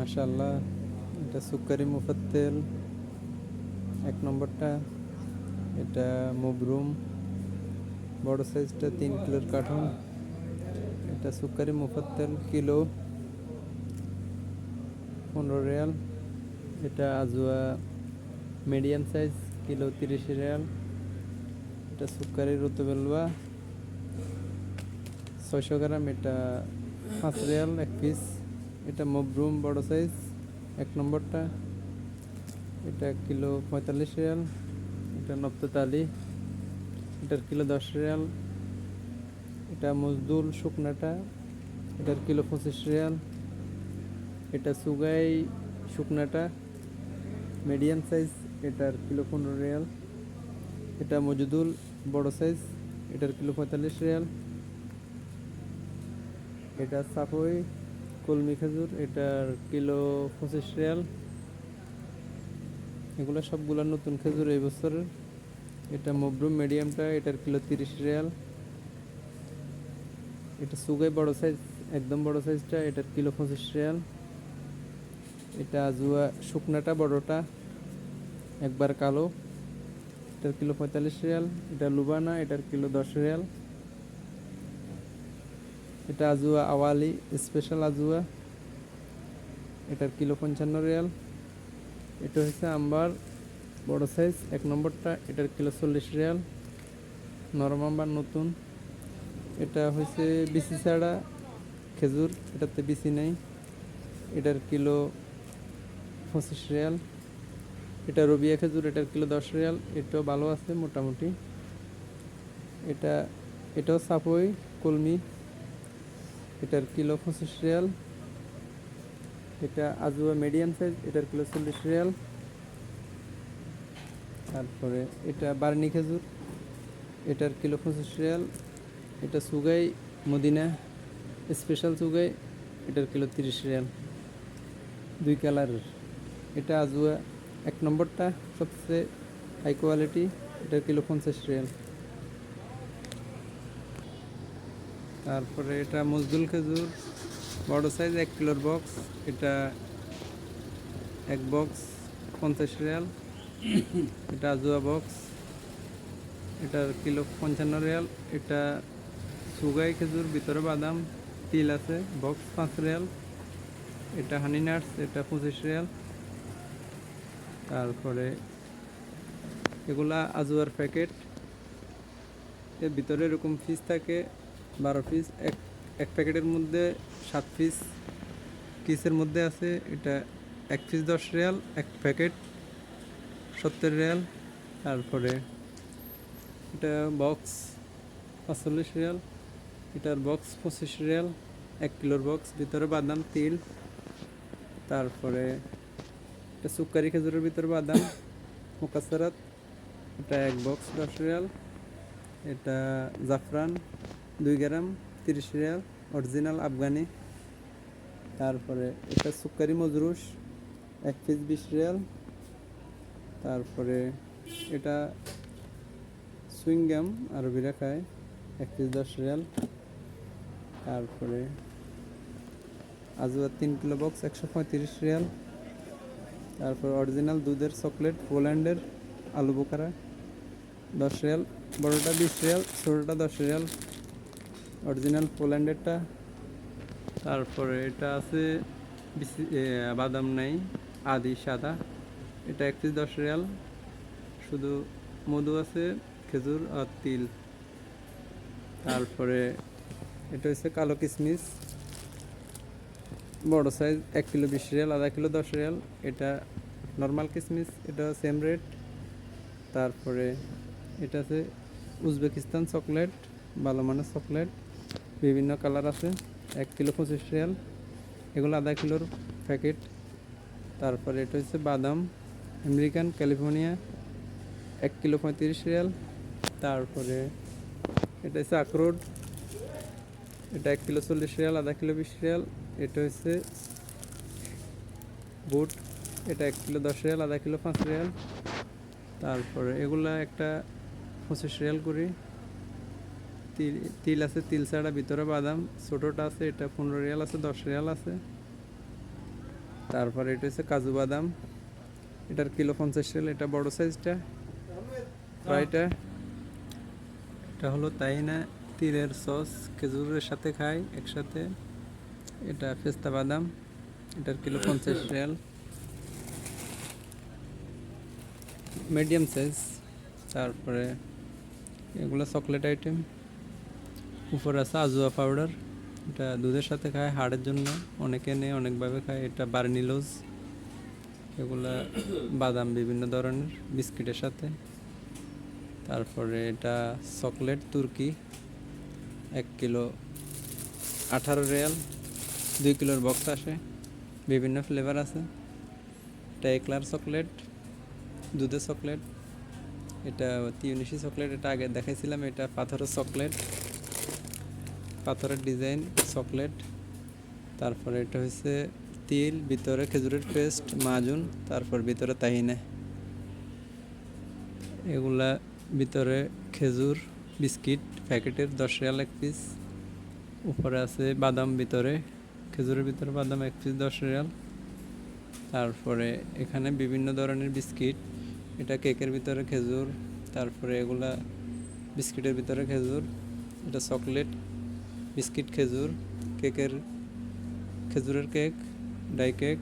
মাশাল্লাহ এটা সুকারি মুফাত্তেল, এক নম্বরটা। এটা মবরুম বড় সাইজটা তিন কিলোর কার্টুন এটা সুকারি মুফাত্তেল, কিলো পনেরো রিয়াল। এটা আজুয়া মিডিয়াম সাইজ, কিলো তিরিশ রিয়াল। এটা সুকারি রুতবেলুয়া, ছয়শো গ্রাম, এটা পাঁচ রিয়াল এক পিস। এটা মবরুম বড় সাইজ এক নম্বরটা। এটা কিলো পঁয়তাল্লিশ রিয়াল, এটা নপ্ততালি এটার কিলো দশ রিয়াল। এটা মজদুল শুকনাটা, এটার কিলো পঁচিশ রিয়াল। এটা সুগাই শুকনাটা মিডিয়াম সাইজ এটার কিলো পনেরো রিয়াল। এটা মজদুল, বড় সাইজ এটার কিলো পঁয়তাল্লিশ রিয়াল। এটা সাপই কলমি খেজুর, এটার কিলো পঁচিশ রিয়াল। এগুলো সবগুলো নতুন খেজুর এই বছরের। এটা মবরুম মিডিয়ামটা এটার কিলো তিরিশ রিয়াল। এটা সুগাই বড় সাইজ একদম বড় সাইজটা এটার কিলো পঁচিশ রিয়াল। এটা আজুয়া শুকনাটা, বড়টা, একবার কালো। এটার কিলো পঁয়তাল্লিশ রিয়াল। এটা লুবানা, এটার কিলো দশ রিয়াল। এটা আজুয়া আওয়ালি স্পেশাল আজুয়া। এটার কিলো পঞ্চান্ন রিয়াল। এটা হচ্ছে আম্বার, বড় সাইজ এক নম্বরটা, এটার কিলো চল্লিশ রিয়াল। নরম আম্বার, নতুন। এটা হচ্ছে বিসি ছাড়া খেজুর, এটাতে বিসি নেই। এটার কিলো পঁচিশ রিয়াল। এটা রবিয়া খেজুর, এটার কিলো দশ রিয়াল। এটাও ভালো আছে মোটামুটি। এটা, এটাও সাপই, কলমি। এটার কিলো পঁচিশ রিয়াল। এটা আজুয়া মিডিয়াম সাইজ এটার কিলো চল্লিশ রিয়াল। তারপরে এটা বার্নি খেজুর, এটার কিলো পঁচিশ রিয়াল। এটা সুগাই, মদিনা স্পেশাল সুগাই, এটার কিলো তিরিশ রিয়াল। দুই কালারের এটা আজুয়া এক নম্বরটা, সবচেয়ে হাই কোয়ালিটি এটার কিলো পঞ্চাশ রিয়াল। তারপরে এটা মজদুল খেজুর, বড় সাইজ এক কিলোর বক্স এটা এক বক্স পঞ্চাশ রিয়াল, এটা আজুয়া বক্স এটার কিলো পঞ্চান্ন রিয়াল, এটা সুগাই খেজুর, ভিতরে বাদাম, তিল আছে বক্স পাঁচ রিয়াল, এটা হানি নাটস এটা পঁচিশ রিয়াল, তারপরে এগুলা আজুয়ার প্যাকেট এর ভিতরে এরকম পিস থাকে বারো পিস এক এক প্যাকেটের মধ্যে সাত পিস কিসের মধ্যে আছে, এটা এক পিস দশ রিয়াল, এক প্যাকেট সত্তর রিয়াল, তারপরে এটা বক্স পাঁচচল্লিশ রিয়াল, এটার বক্স পঁচিশ রিয়াল, এক কিলোর বক্স ভিতরে বাদাম, তিল, তারপরে এটা সুকারি খেজুরের ভিতরে বাদাম মোকাসারাত এটা এক বক্স দশ রিয়াল, এটা জাফরান দুই গ্রাম, তিরিশ রিয়াল অরিজিনাল আফগানি। তারপরে এটা সুকারি মজরুস, এক পিস বিশ রিয়াল। তারপরে এটা সুইংগাম আরবিরা খায় এক পিস দশ রিয়াল। তারপরে আজুয়া তিন কিলো বক্স একশো পঁয়ত্রিশ রিয়াল। তারপর অরিজিনাল দুধের চকলেট পোল্যান্ডের আলু বোকারা, দশ রিয়াল। বড়োটা বিশ রিয়াল, ছোটোটা দশ রিয়াল। অরিজিনাল পোল্যান্ডেরটা। তারপরে এটা আছে বাদাম নাই, আদি, সাদা। এটা এক পিস দশ রিয়াল। শুধু মধু আছে, খেজুর আর তিল। তারপরে এটা হচ্ছে কালো কিশমিশ বড় সাইজ এক কিলো বিশ রিয়াল, আধা কিলো দশ রিয়াল। এটা নর্মাল কিশমিশ এটা সেম রেট তারপরে এটা আছে উজবেকিস্তান চকলেট ভালো মানের চকলেট। বিভিন্ন কালার আছে। এক কিলো পঁচিশ রিয়াল। এগুলো আধা কিলোর প্যাকেট। তারপরে এটা হচ্ছে বাদাম, আমেরিকান, ক্যালিফোর্নিয়া, এক কিলো পঁয়ত্রিশ রিয়াল। তারপরে এটা হচ্ছে আখরোট। এটা এক কিলো চল্লিশ রিয়াল, আধা কিলো বিশ রিয়াল। এটা হচ্ছে বুট। এটা এক কিলো দশ রিয়াল, আধা কিলো পাঁচ রিয়াল। তারপরে এগুলা একটা পঁচিশ রিয়াল করি। তিল তিল আছে, তিল ছাড়া ভিতরে বাদাম, ছোটোটা আছে, এটা পনেরো রিয়াল আছে, দশ রিয়াল আছে। তারপরে এটা হচ্ছে কাজু বাদাম। এটার কিলো পঞ্চাশ রিয়াল, এটা বড় সাইজটা, ফ্রাইটা। এটা হলো তাই না তিলের সস, খেজুরের সাথে খাই, একসাথে। এটা পেস্তা বাদাম, এটার কিলো পঞ্চাশ রিয়াল। মিডিয়াম সাইজ, তারপরে এগুলো চকলেট আইটেম। উপরে আছে, আজুয়া পাউডার। এটা দুধের সাথে খায়, হাড়ের জন্য। অনেকে নেই অনেকভাবে খায়। এটা বার্নিলোজ। এগুলা বাদাম বিভিন্ন ধরনের, বিস্কিটের সাথে। তারপরে এটা চকলেট তুর্কি। এক কিলো আঠারো রিয়াল। দুই কিলোর বক্স আসে। বিভিন্ন ফ্লেভার আছে। এটা একলার চকলেট দুধের চকলেট। এটা তিউনিশি চকলেট, এটা আগে দেখাইছিলাম। এটা পাথরের চকলেট। পাথরের ডিজাইন, চকলেট। তারপরে এটা হচ্ছে তিল, ভিতরে খেজুরের পেস্ট, মাজুন, তারপর ভিতরে তাহিনে। এগুলা ভিতরে খেজুর, বিস্কিট, প্যাকেটের দশ রিয়াল এক পিস। উপরে আছে বাদাম ভিতরে, খেজুরের ভিতরে বাদাম এক পিস দশ রিয়াল। তারপরে এখানে বিভিন্ন ধরনের বিস্কিট, এটা কেকের ভিতরে খেজুর, তারপরে এগুলা বিস্কিটের ভিতরে খেজুর, এটা চকলেট বিস্কিট খেজুর, কেকের, খেজুরের কেক, ডাই কেক,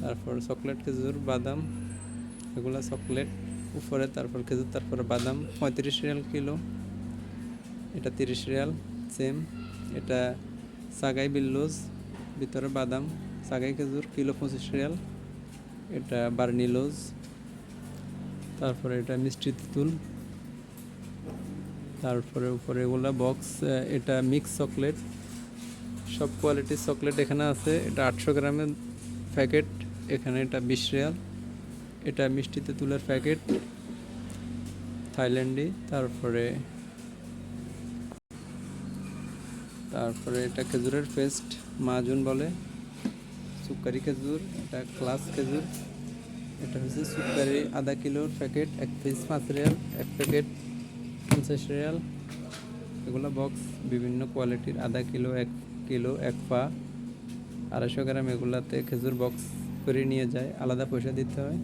তারপর চকলেট খেজুর, বাদাম, এগুলা চকলেট, উপরে তারপর খেজুর, তারপর বাদাম, পঁয়ত্রিশ রিয়াল কিলো, এটা তিরিশ রিয়াল সেম এটা সাগাই বিল্লুজ ভিতরে বাদাম, সাগাই খেজুর, কিলো পঁচিশ রিয়াল, এটা বার্নিলোজ তারপরে এটা মিষ্টি তেঁতুল তারপরে উপরে এগুলা বক্স এটা মিক্স চকলেট সব কোয়ালিটির চকলেট এখানে আছে। এটা আটশো গ্রামের প্যাকেট এখানে এটা বিশ রিয়াল এটা মিষ্টিতে তেঁতুলের প্যাকেট থাইল্যান্ডি, তারপরে তারপরে এটা খেজুরের পেস্ট মাজুন বলে সুকারি খেজুর, এটা ক্লাস খেজুর। এটা হচ্ছে সুকারি আধা কিলোর প্যাকেট এক পিস পাঁচ রিয়াল এক প্যাকেট পঞ্চাশ রিয়াল। এগুলো বক্স বিভিন্ন কোয়ালিটির আধা কিলো, এক কিলো, এক পা। আড়াইশো গ্রাম এগুলাতে খেজুর বক্স করে নিয়ে যায়, আলাদা পয়সা দিতে হয়।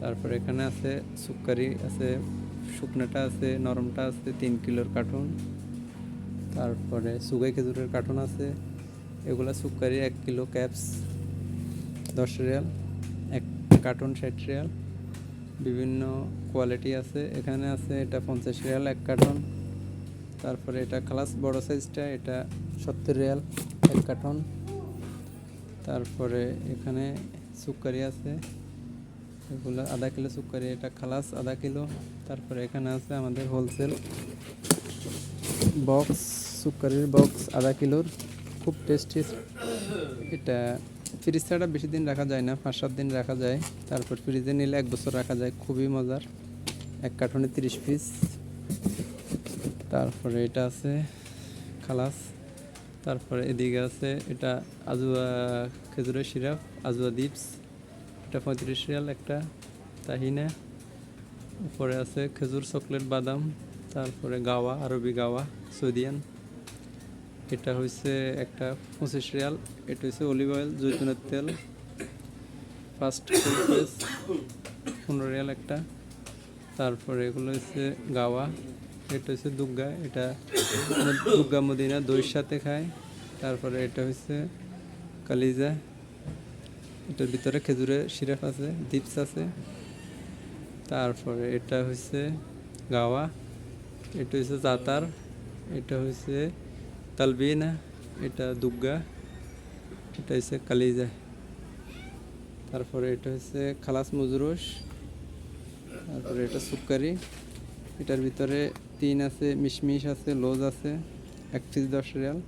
তারপরে এখানে আছে সুকারি আছে শুকনোটা আছে, নরমটা আছে, তিন কিলোর কার্টুন তারপরে সুগাই খেজুরের কার্টুন আছে। এগুলা সুকারি এক কিলো ক্যাপস দশ রিয়াল, এক কার্টুন ষাট রিয়াল। বিভিন্ন কোয়ালিটি আছে। এখানে আছে এটা পঞ্চাশ রিয়াল এক কার্টন। তারপরে এটা ক্লাস বড় সাইজটা এটা সত্তর রিয়াল এক কার্টন। তারপরে এখানে সুকারি আছে। এগুলো আধা কিলো সুকারি এটা খালাস আধা কিলো। তারপরে এখানে আছে আমাদের হোলসেল বক্স সুকারির বক্স আধা কিলোর। খুব টেস্টি এটা ফ্রিজ ছাড়া বেশি দিন রাখা যায় না পাঁচ সাত দিন রাখা যায়। তারপর ফ্রিজে নিলে এক বছর রাখা যায়, খুবই মজার। এক কার্টনে তিরিশ পিস। তারপরে এটা আছে খালাস। তারপরে এদিকে আছে এটা আজুয়া খেজুরের সিরাপ আজুয়া ডিপস এটা পঁয়ত্রিশ রিয়াল একটা তাহিনা। উপরে আছে খেজুর, চকলেট, বাদাম। তারপরে গাওয়া, আরবি গাওয়া, সৌদিয়ান। এটা হচ্ছে একটা পঁচিশ রিয়াল, এটা হচ্ছে অলিভ অয়েল, জৈতুনের তেল। ফার্স্ট পনেরো রিয়াল একটা। তারপরে এগুলো হচ্ছে গাওয়া, এটা হচ্ছে দুর্গা এটা দুর্গা মদিনা দইয়ের সাথে খায়। তারপরে এটা হচ্ছে কালিজা, এটার ভিতরে খেজুরের সিরাপ আছে ডিপস আছে। তারপরে এটা হচ্ছে গাওয়া, এটা হচ্ছে জাতার, এটা হচ্ছে তালবিনা, এটা দুগ্গা, এটা হচ্ছে কালিজা। তারপরে এটা হচ্ছে খালাস মজরুস, তারপরে এটা সুকারি এটার ভিতরে তিন আছে, মিশমিশ আছে, লোজ আছে, এক পিস দশ রিয়াল।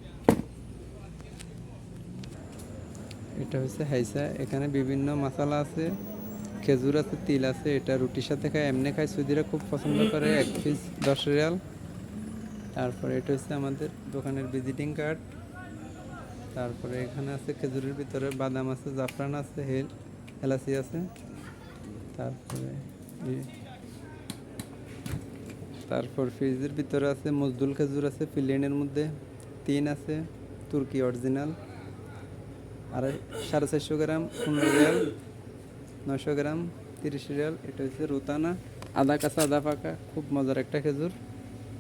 এটা হচ্ছে হাইসা। এখানে বিভিন্ন মশালা আছে, খেজুর আছে, তিল আছে, এটা রুটির সাথে খায়, এমনি খায়, সুদিরা খুব পছন্দ করে, এক পিস দশ রিয়াল। তারপরে এটা হচ্ছে আমাদের দোকানের ভিজিটিং কার্ড তারপরে এখানে আছে খেজুরের ভিতরে বাদাম আছে, জাফরান আছে, হেল, এলাচি আছে। তারপরে তারপর ফ্রিজের ভিতরে আছে মজদুল খেজুর আছে প্লেনের মধ্যে তিন আছে, তুর্কি অরিজিনাল আর সাড়ে চারশো গ্রাম, পনেরো রিয়াল নশো গ্রাম, তিরিশ রিয়াল। এটা হচ্ছে রুতানা, আদা কাঁচা, আদা পাকা, খুব মজার একটা খেজুর।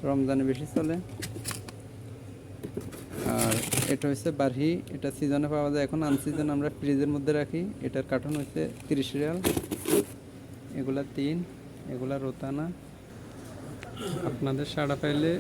রমজানে বেশি চলে। আর এটা হচ্ছে বারহি, এটা সিজনে পাওয়া যায়। এখন আনসিজন আমরা ফ্রিজের মধ্যে রাখি। এটার কার্টন হচ্ছে তিরিশ রিয়াল। এগুলা তিন, এগুলা রোতানা। আপনাদের সাড়া পাইলে